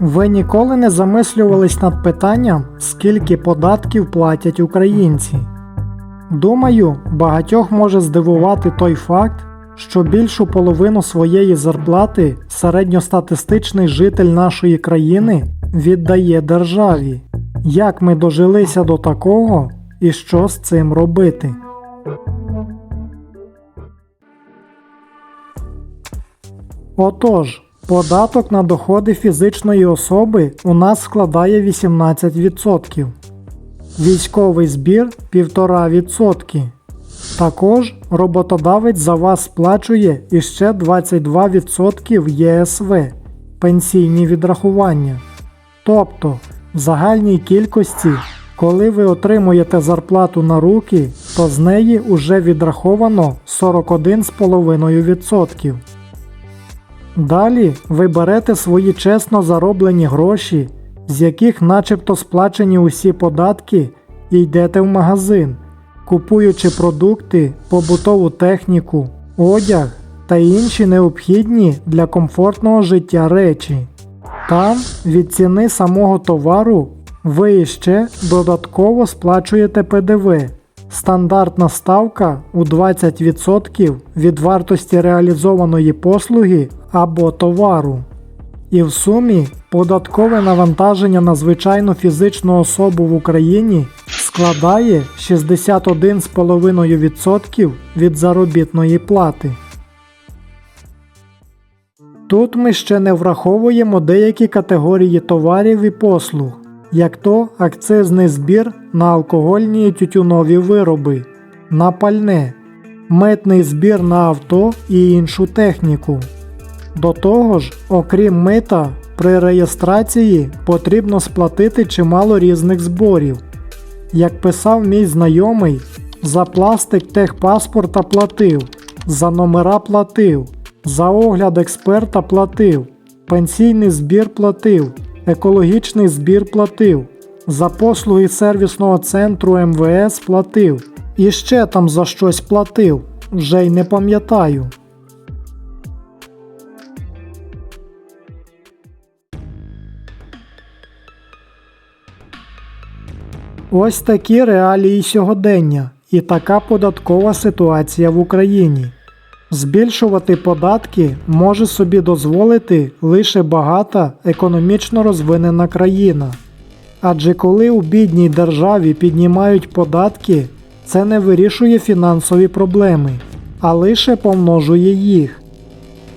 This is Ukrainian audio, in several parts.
Ви ніколи не замислювались над питанням, скільки податків платять українці? Думаю, багатьох може здивувати той факт, що більшу половину своєї зарплати середньостатистичний житель нашої країни віддає державі. Як ми дожилися до такого і що з цим робити? Отож, податок на доходи фізичної особи у нас складає 18%. Військовий збір 1,5%. Також роботодавець за вас сплачує іще 22% ЄСВ пенсійні відрахування. Тобто, в загальній кількості, коли ви отримуєте зарплату на руки, то з неї уже відраховано 41,5%. Далі ви берете свої чесно зароблені гроші, з яких начебто сплачені усі податки, і йдете в магазин, купуючи продукти, побутову техніку, одяг та інші необхідні для комфортного життя речі. Там від ціни самого товару ви ще додатково сплачуєте ПДВ. Стандартна ставка у 20% від вартості реалізованої послуги або товару. І в сумі податкове навантаження на звичайну фізичну особу в Україні складає 61,5% від заробітної плати. Тут ми ще не враховуємо деякі категорії товарів і послуг, як то акцизний збір на алкогольні і тютюнові вироби, на пальне, митний збір на авто і іншу техніку. До того ж, окрім мита, при реєстрації потрібно сплатити чимало різних зборів. Як писав мій знайомий, за пластик техпаспорта платив, за номера платив, за огляд експерта платив, пенсійний збір платив, екологічний збір платив, за послуги сервісного центру МВС платив, і ще там за щось платив, вже й не пам'ятаю. Ось такі реалії сьогодення і така податкова ситуація в Україні. Збільшувати податки може собі дозволити лише багата економічно розвинена країна. Адже коли у бідній державі піднімають податки, це не вирішує фінансові проблеми, а лише помножує їх.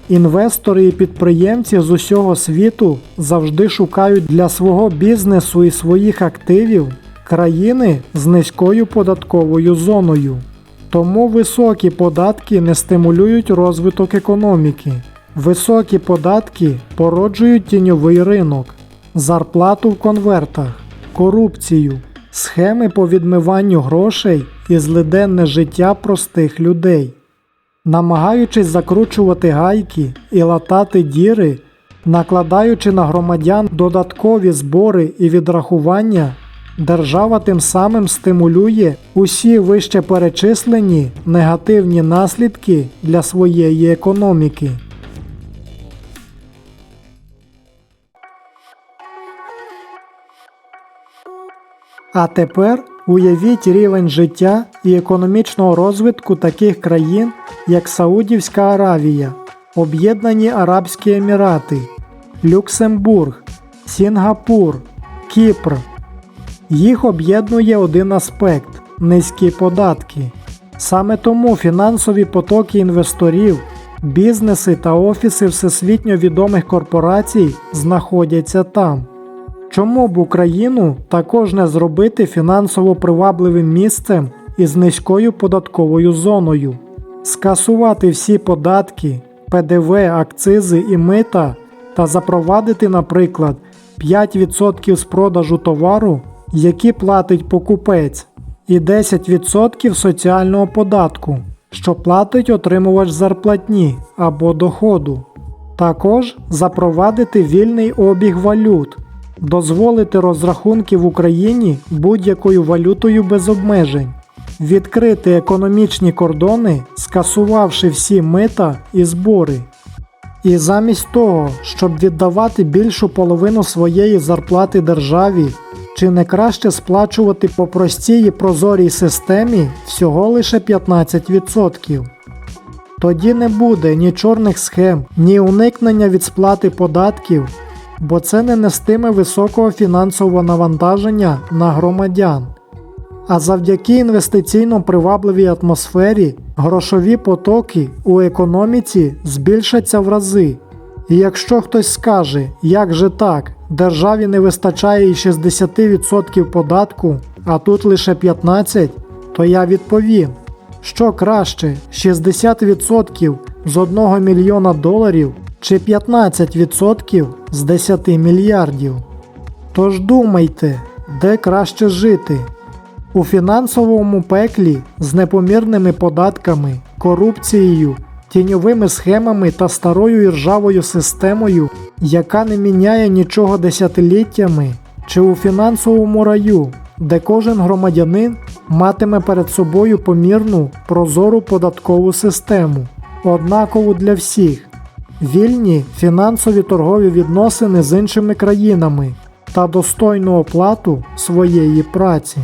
Інвестори і підприємці з усього світу завжди шукають для свого бізнесу і своїх активів країни з низькою податковою зоною. Тому високі податки не стимулюють розвиток економіки. Високі податки породжують тіньовий ринок, зарплату в конвертах, корупцію, схеми по відмиванню грошей і злиденне життя простих людей. Намагаючись закручувати гайки і латати діри, накладаючи на громадян додаткові збори і відрахування, держава тим самим стимулює усі вище перечислені негативні наслідки для своєї економіки. А тепер уявіть рівень життя і економічного розвитку таких країн, як Саудівська Аравія, Об'єднані Арабські Емірати, Люксембург, Сінгапур, Кіпр. Їх об'єднує один аспект низькі податки. Саме тому фінансові потоки інвесторів, бізнеси та офіси всесвітньо відомих корпорацій знаходяться там. Чому б Україну також не зробити фінансово привабливим місцем із низькою податковою зоною, скасувати всі податки, ПДВ, акцизи і мита та запровадити, наприклад, 5% з продажу товару, які платить покупець, і 10% соціального податку, що платить отримувач зарплатні або доходу. Також запровадити вільний обіг валют, дозволити розрахунки в Україні будь-якою валютою без обмежень, відкрити економічні кордони, скасувавши всі мита і збори. І замість того, щоб віддавати більшу половину своєї зарплати державі, чи не краще сплачувати по простій і прозорій системі всього лише 15%? Тоді не буде ні чорних схем, ні уникнення від сплати податків, бо це не нестиме високого фінансового навантаження на громадян. А завдяки інвестиційно привабливій атмосфері грошові потоки у економіці збільшаться в рази. І якщо хтось скаже, як же так, державі не вистачає і 60% податку, а тут лише 15%, то я відповім, що краще 60% з 1 мільйона доларів чи 15% з 10 мільярдів. Тож думайте, де краще жити. У фінансовому пеклі з непомірними податками, корупцією, тіньовими схемами та старою і ржавою системою, яка не міняє нічого десятиліттями, чи у фінансовому раю, де кожен громадянин матиме перед собою помірну прозору податкову систему, однакову для всіх, вільні фінансові торгові відносини з іншими країнами та достойну оплату своєї праці.